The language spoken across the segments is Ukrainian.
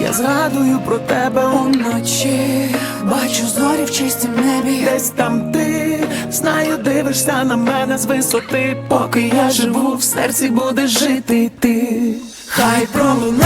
я згадую про тебе уночі бачу зорі в чистім небі. Десь там ти, знаю, дивишся на мене з висоти, поки я живу, в серці будеш жити ти. Хай пролунають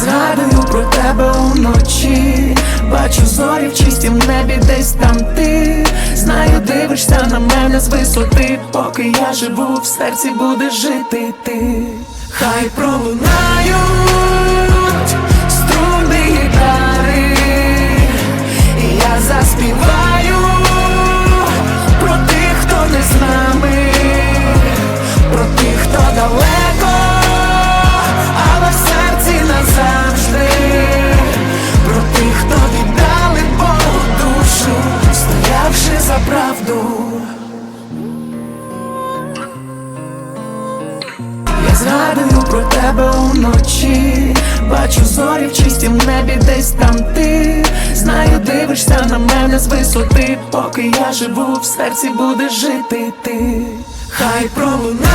згадую про тебе уночі, бачу зорі в чистім небі, десь там ти. Знаю, дивишся на мене з висоти, поки я живу, в серці будеш жити ти. Хай пролунають згадую про тебе уночі, бачу зорі в чистім небі, десь там ти. Знаю, дивишся на мене з висоти, поки я живу, в серці будеш жити ти. Хай пролунають